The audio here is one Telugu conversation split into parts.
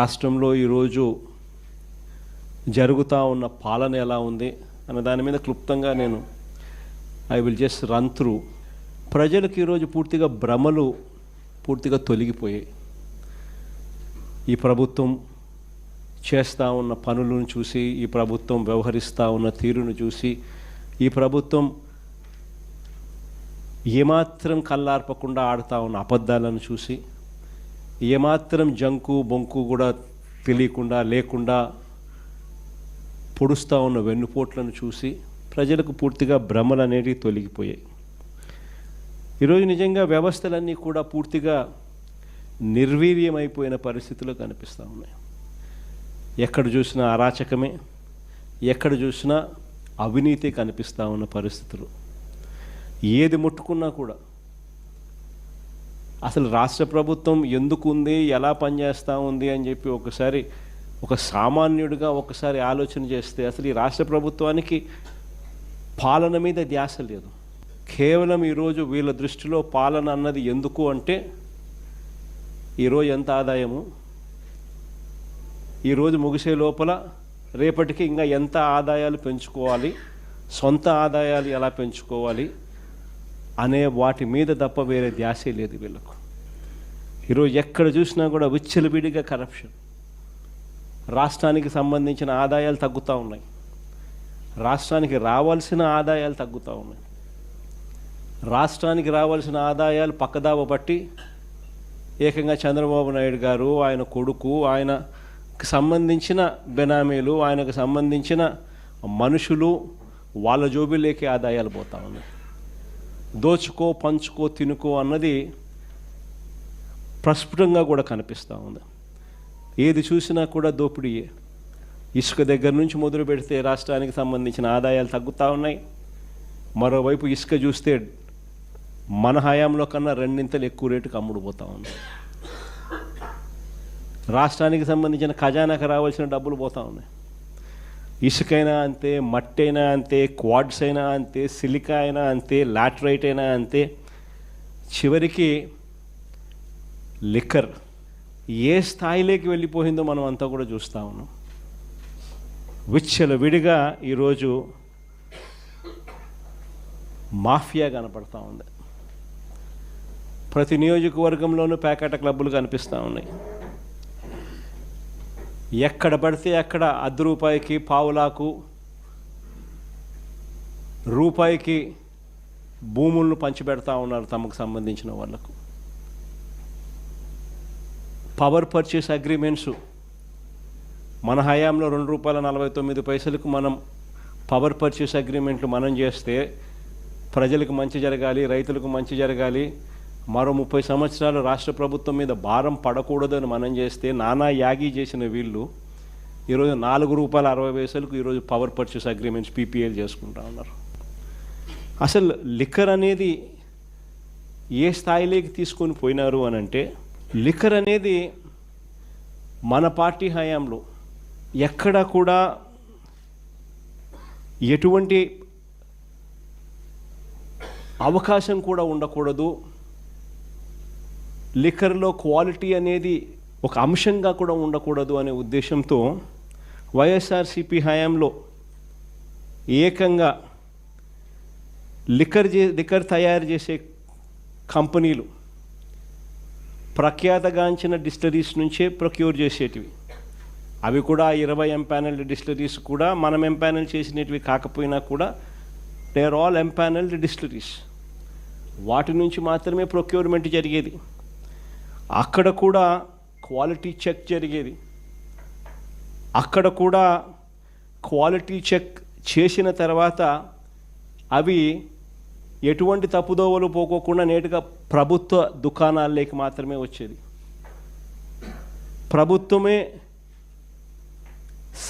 రాష్ట్రంలో ఈరోజు జరుగుతూ ఉన్న పాలన ఎలా ఉంది అన్న దాని మీద క్లుప్తంగా నేను I will just run through ప్రజలకు ఈరోజు పూర్తిగా భ్రమలు పూర్తిగా తొలగిపోయాయి. ఈ ప్రభుత్వం చేస్తూ ఉన్న పనులను చూసి ఈ ప్రభుత్వం వ్యవహరిస్తూ ఉన్న తీరును చూసి ఈ ప్రభుత్వం ఏమాత్రం కళ్ళార్పకుండా ఆడుతూ ఉన్న అబద్ధాలను చూసి ఏమాత్రం జంకు బొంకు కూడా తెలియకుండా లేకుండా పొడుస్తూ ఉన్న వెన్నుపోట్లను చూసి ప్రజలకు పూర్తిగా భ్రమలు అనేవి తొలగిపోయాయి. ఈరోజు నిజంగా వ్యవస్థలన్నీ కూడా పూర్తిగా నిర్వీర్యమైపోయిన పరిస్థితులు కనిపిస్తూ ఉన్నాయి. ఎక్కడ చూసినా అరాచకమే ఎక్కడ చూసినా అవినీతి కనిపిస్తూ ఉన్న పరిస్థితులు. ఏది ముట్టుకున్నా కూడా అసలు రాష్ట్ర ప్రభుత్వం ఎందుకు ఉంది ఎలా పనిచేస్తూ ఉంది అని చెప్పి ఒకసారి ఒక సామాన్యుడిగా ఒకసారి ఆలోచన చేస్తే అసలు ఈ రాష్ట్ర ప్రభుత్వానికి పాలన మీద ధ్యాస లేదు. కేవలం ఈరోజు వీళ్ళ దృష్టిలో పాలన అన్నది ఎందుకు అంటే ఈరోజు ఎంత ఆదాయము? ఈరోజు ముగిసే లోపల రేపటికి ఇంకా ఎంత ఆదాయాలు పెంచుకోవాలి? సొంత ఆదాయాలు ఎలా పెంచుకోవాలి? అనే వాటి మీద తప్ప వేరే ధ్యాసే లేదు వీళ్ళకు. ఈరోజు ఎక్కడ చూసినా కూడా విచ్చలవిడిగా కరప్షన్ రాష్ట్రానికి సంబంధించిన ఆదాయాలు తగ్గుతూ ఉన్నాయి. రాష్ట్రానికి రావాల్సిన ఆదాయాలు తగ్గుతూ ఉన్నాయి. రాష్ట్రానికి రావాల్సిన ఆదాయాలు పక్కదావ బట్టి ఏకంగా చంద్రబాబు నాయుడు గారు ఆయన కొడుకు ఆయనకు సంబంధించిన బెనామీలు ఆయనకు సంబంధించిన మనుషులు వాళ్ళ జోబిలోకి ఆదాయాలు పోతూ ఉన్నాయి. దోచుకో పంచుకో తినుకో అన్నది ప్రస్ఫుటంగా కూడా కనిపిస్తూ ఉంది. ఏది చూసినా కూడా దోపిడీయే ఇసుక దగ్గర నుంచి మొదలు పెడితే రాష్ట్రానికి సంబంధించిన ఆదాయాలు తగ్గుతూ ఉన్నాయి. మరోవైపు ఇసుక చూస్తే మన హయాంలో కన్నా రెండింతలు ఎక్కువ రేటుకి అమ్ముడుపోతూ ఉంది. రాష్ట్రానికి సంబంధించిన ఖజానాకు రావాల్సిన డబ్బులు పోతూ ఉన్నాయి. ఇసుకైనా అంతే మట్టి అయినా అంతే క్వాడ్స్ అయినా అంతే సిలికా అయినా అంతే లాటరైట్ అయినా అంతే. చివరికి లిక్కర్ ఏ స్థాయిలోకి వెళ్ళిపోయిందో మనం అంతా కూడా చూస్తూ ఉన్నాం. విచ్చల విడిగా ఈరోజు మాఫియా కనపడతా ఉంది. ప్రతి నియోజకవర్గంలోనూ ప్యాకెట్ క్లబ్బులు కనిపిస్తూ ఉన్నాయి. ఎక్కడ పడితే అక్కడ అర్ధ రూపాయికి పావులాకు రూపాయికి భూములను పంచిపెడతా ఉన్నారు తమకు సంబంధించిన వాళ్ళకు. పవర్ పర్చేస్ అగ్రిమెంట్స్ మన హయాంలో రెండు రూపాయల నలభై తొమ్మిది పైసలకు మనం పవర్ పర్చేస్ అగ్రిమెంట్లు మనం చేస్తే ప్రజలకు మంచి జరగాలి రైతులకు మంచి జరగాలి మరో ముప్పై సంవత్సరాలు రాష్ట్ర ప్రభుత్వం మీద భారం పడకూడదని మనం చేస్తే నానా యాగి చేసిన వీళ్ళు ఈరోజు నాలుగు రూపాయల అరవై పైసలకు ఈరోజు పవర్ పర్చేస్ అగ్రిమెంట్స్ పీపీఎల్ చేసుకుంటా ఉన్నారు. అసలు లిక్కర్ అనేది ఏ స్థాయిలోకి తీసుకొని పోయినారు అని అంటే లిక్కర్ అనేది మన పార్టీ హయాంలో ఎక్కడ కూడా ఎటువంటి అవకాశం కూడా ఉండకూడదు. లిక్కర్లో క్వాలిటీ అనేది ఒక అంశంగా కూడా ఉండకూడదు అనే ఉద్దేశంతో వైఎస్ఆర్సిపి హయాంలో ఏకంగా లిక్కర్ చే లిక్కర్ తయారు చేసే కంపెనీలు ప్రఖ్యాతగాంచిన డిస్టరీస్ నుంచే ప్రొక్యూర్ చేసేటివి. అవి కూడా ఇరవై ఎంపానల్డ్ డిస్టరీస్ కూడా మనం ఎంపానల్ చేసినటివి కాకపోయినా కూడా they are all empanelled distilleries వాటి నుంచి మాత్రమే ప్రొక్యూర్మెంట్ జరిగేది. అక్కడ కూడా క్వాలిటీ చెక్ జరిగేది. అక్కడ కూడా క్వాలిటీ చెక్ చేసిన తర్వాత అవి ఎటువంటి తప్పుదోవలు పోకోకుండా నేటుగా ప్రభుత్వ దుకాణాల్లోకి మాత్రమే వచ్చేది. ప్రభుత్వమే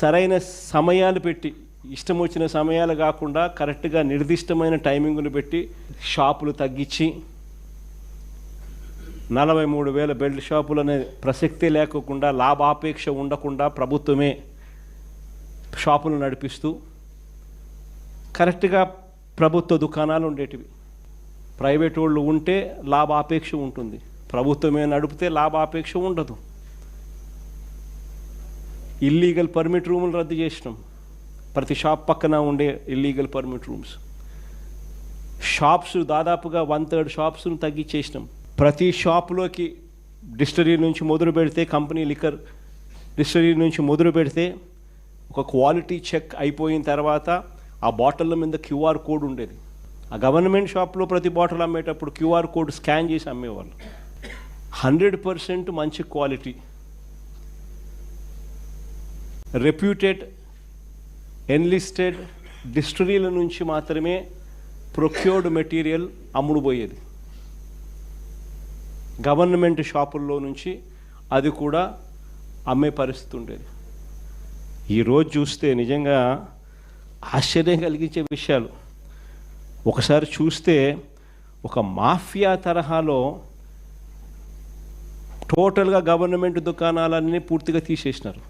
సరైన సమయాలు పెట్టి ఇష్టం వచ్చిన సమయాలు కాకుండా కరెక్ట్గా నిర్దిష్టమైన టైమింగులు పెట్టి షాపులు తగ్గించి నలభై మూడు వేల బెల్ట్ షాపులు అనే ప్రసక్తి లేకుండా లాభాపేక్ష ఉండకుండా ప్రభుత్వమే షాపులు నడిపిస్తూ కరెక్ట్గా ప్రభుత్వ దుకాణాలు ఉండేటివి. ప్రైవేట్ వాళ్ళు ఉంటే లాభాపేక్ష ఉంటుంది. ప్రభుత్వమే నడిపితే లాభాపేక్ష ఉండదు. ఇల్లీగల్ పర్మిట్ రూములు రద్దు చేసినాం. ప్రతి షాప్ పక్కన ఉండే ఇల్లీగల్ పర్మిట్ రూమ్స్. షాప్స్ దాదాపుగా వన్ థర్డ్ షాప్స్ను తగ్గించేసినాం. ప్రతి షాప్లోకి డిస్టరీ నుంచి మొదలు పెడితే కంపెనీ లిక్కర్ డిస్టరీ నుంచి మొదలు పెడితే ఒక క్వాలిటీ చెక్ అయిపోయిన తర్వాత ఆ బాటిల్ మీద క్యూఆర్ కోడ్ ఉండేది. ఆ గవర్నమెంట్ షాప్లో ప్రతి బాటిల్ అమ్మేటప్పుడు క్యూఆర్ కోడ్ స్కాన్ చేసి అమ్మేవాళ్ళు. హండ్రెడ్ పర్సెంట్ మంచి క్వాలిటీ. రెప్యూటెడ్ ఎన్లిస్టెడ్ డిస్టరీల నుంచి మాత్రమే ప్రొక్యూర్డ్ మెటీరియల్ అమ్ముడుపోయేది. గవర్నమెంట్ షాపుల్లో నుంచి అది కూడా అమ్మే పరిస్థితి ఉండేది ఈరోజు చూస్తే నిజంగా ఆశ్చర్యం కలిగించే విషయాలు. ఒకసారి చూస్తే ఒక మాఫియా తరహాలో టోటల్గా గవర్నమెంట్ దుకాణాలన్నీ పూర్తిగా తీసేసినారు.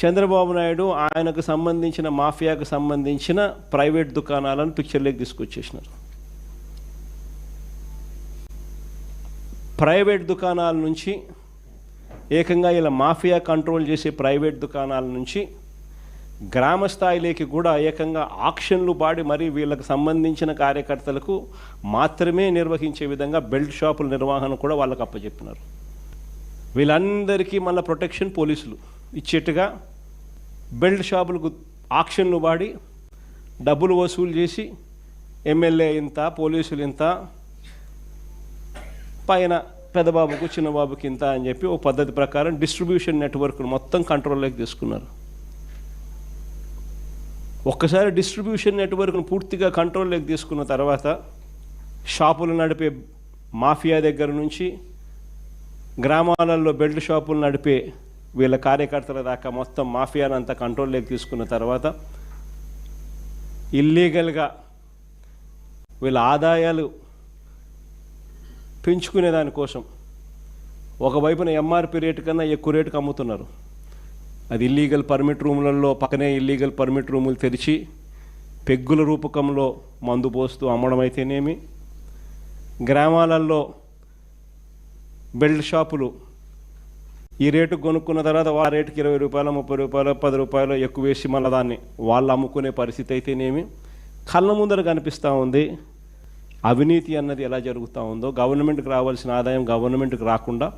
చంద్రబాబు నాయుడు ఆయనకు సంబంధించిన మాఫియాకు సంబంధించిన ప్రైవేట్ దుకాణాలను పిక్చర్లోకి తీసుకొచ్చేసినారు. ప్రైవేట్ దుకాణాల నుంచి ఏకంగా ఇలా మాఫియా కంట్రోల్ చేసే ప్రైవేట్ దుకాణాల నుంచి గ్రామ స్థాయిలోకి కూడా ఏకంగా ఆక్షన్లు పాడి మరి వీళ్ళకి సంబంధించిన కార్యకర్తలకు మాత్రమే నిర్వహించే విధంగా బెల్ట్ షాపుల నిర్వహణ కూడా వాళ్ళకి అప్పచెప్పినారు. వీళ్ళందరికీ మళ్ళీ ప్రొటెక్షన్ పోలీసులు ఇచ్చేట్టుగా బెల్ట్ షాపులకు ఆక్షన్లు పాడి డబ్బులు వసూలు చేసి ఎమ్మెల్యే ఇంత పోలీసులు ఇంత పైన పెద్దబాబుకు చిన్నబాబుకి ఇంత అని చెప్పి ఒక పద్ధతి ప్రకారం డిస్ట్రిబ్యూషన్ నెట్వర్క్ మొత్తం కంట్రోల్లోకి తీసుకున్నారు. ఒక్కసారి డిస్ట్రిబ్యూషన్ నెట్వర్క్ను పూర్తిగా కంట్రోల్లోకి తీసుకున్న తర్వాత షాపులు నడిపే మాఫియా దగ్గర నుంచి గ్రామాలలో బెల్ట్ షాపులు నడిపే వీళ్ళ కార్యకర్తల దాకా మొత్తం మాఫియాను అంతా కంట్రోల్లోకి తీసుకున్న తర్వాత ఇల్లీగల్గా వీళ్ళ ఆదాయాలు పెంచుకునే దానికోసం ఒకవైపున ఎంఆర్పి రేటు కన్నా ఎక్కువ రేటుకి అమ్ముతున్నారు. అది ఇల్లీగల్ పర్మిట్ రూములలో పక్కనే ఇల్లీగల్ పర్మిట్ రూములు తెరిచి పెగ్గుల రూపకంలో మందు పోస్తూ అమ్మడం అయితేనేమి గ్రామాలలో బెల్ట్ షాపులు ఈ రేటు కొనుక్కున్న తర్వాత ఆ రేటుకి ఇరవై రూపాయలు ముప్పై రూపాయలు పది రూపాయలు ఎక్కువ వేసి మళ్ళీ దాన్ని వాళ్ళు అమ్ముకునే పరిస్థితి అయితేనేమి కళ్ళ ముందర కనిపిస్తూ ఉంది. అవినీతి అన్నది ఎలా జరుగుతూ ఉందో గవర్నమెంట్కి రావాల్సిన ఆదాయం గవర్నమెంట్కి రాకుండా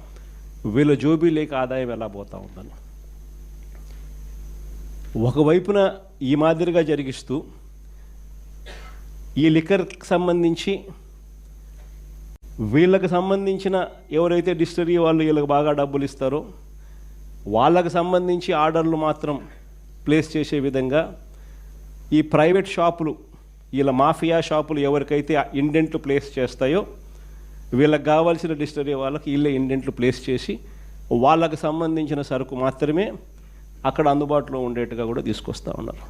వీళ్ళ జోబీ లేక ఆదాయం ఎలా పోతూ ఉందని ఒకవైపున ఈ మాదిరిగా జరిగిస్తూ ఈ లిక్కర్కి సంబంధించి వీళ్ళకి సంబంధించిన ఎవరైతే డిస్టరీ వాళ్ళు వీళ్ళకి బాగా డబ్బులు ఇస్తారో వాళ్ళకి సంబంధించి ఆర్డర్లు మాత్రం ప్లేస్ చేసే విధంగా ఈ ప్రైవేట్ షాపులు వీళ్ళ మాఫియా షాపులు ఎవరికైతే ఇండెంట్లు ప్లేస్ చేస్తాయో వీళ్ళకి కావాల్సిన డిస్టరీ వాళ్ళకి వీళ్ళే ఇండెంట్లు ప్లేస్ చేసి వాళ్ళకి సంబంధించిన సరుకు మాత్రమే అక్కడ అందుబాటులో ఉండేట్టుగా కూడా తీసుకొస్తూ ఉన్నారు.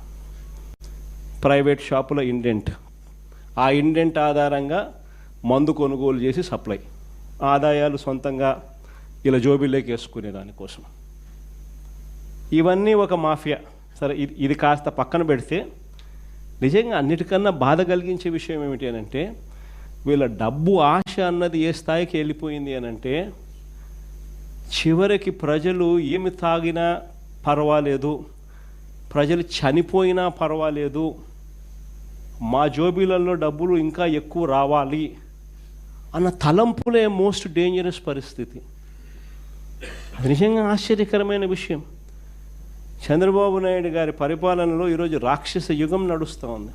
ప్రైవేట్ షాపుల ఇండెంట్. ఆ ఇండెంట్ ఆధారంగా మందు కొనుగోలు చేసి సప్లై. ఆదాయాలు సొంతంగా ఇలా జోబీలోకి వేసుకునే దానికోసం ఇవన్నీ ఒక మాఫియా. సరే ఇది ఇది కాస్త పక్కన పెడితే నిజంగా అన్నిటికన్నా బాధ కలిగించే విషయం ఏమిటి అని అంటే వీళ్ళ డబ్బు ఆశ అన్నది ఏ స్థాయికి వెళ్ళిపోయింది అని అంటే చివరికి ప్రజలు ఏమి తాగినా పర్వాలేదు ప్రజలు చనిపోయినా పర్వాలేదు మా జోబీలలో డబ్బులు ఇంకా ఎక్కువ రావాలి అన్న తలంపులే మోస్ట్ డేంజరస్ పరిస్థితి. అది నిజంగా ఆశ్చర్యకరమైన విషయం. చంద్రబాబు నాయుడు గారి పరిపాలనలో ఈరోజు రాక్షస యుగం నడుస్తూ ఉంది.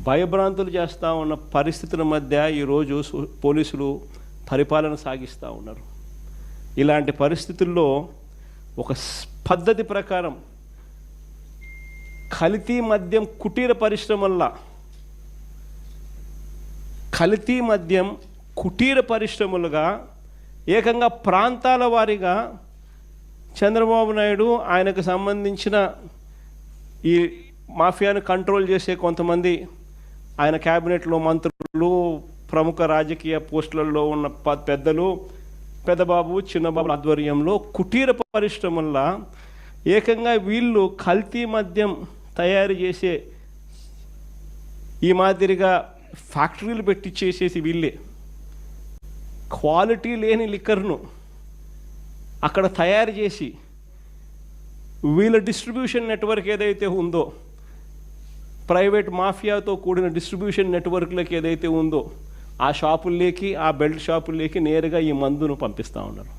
భయభ్రాంతులు చేస్తూ ఉన్న పరిస్థితుల మధ్య ఈరోజు పోలీసులు పరిపాలన సాగిస్తూ ఉన్నారు. ఇలాంటి పరిస్థితుల్లో ఒక పద్ధతి ప్రకారం కల్తీ మద్యం కుటీర పరిశ్రమల్లా కల్తీ మద్యం కుటీర పరిశ్రమలుగా ఏకంగా ప్రాంతాల వారీగా చంద్రబాబు నాయుడు ఆయనకు సంబంధించిన ఈ మాఫియాను కంట్రోల్ చేసే కొంతమంది ఆయన క్యాబినెట్లో మంత్రులు ప్రముఖ రాజకీయ పోస్టులలో ఉన్న ప- పెద్దలు పెద్దబాబు చిన్నబాబు ఆధ్వర్యంలో కుటీర పరిశ్రమల ఏకంగా వీళ్ళు కల్తీ మద్యం తయారు చేసే ఈ మాదిరిగా ఫ్యాక్టరీలు పెట్టి చేసేసి వీళ్ళే. క్వాలిటీ లేని లిక్కర్ను అక్కడ తయారు చేసి వీళ్ళ డిస్ట్రిబ్యూషన్ నెట్వర్క్ ఏదైతే ఉందో ప్రైవేట్ మాఫియాతో కూడిన డిస్ట్రిబ్యూషన్ నెట్వర్క్లోకి ఏదైతే ఉందో ఆ షాపుల్లోకి ఆ బెల్ట్ షాపుల్లోకి నేరుగా ఈ మందును పంపిస్తూ ఉన్నారు.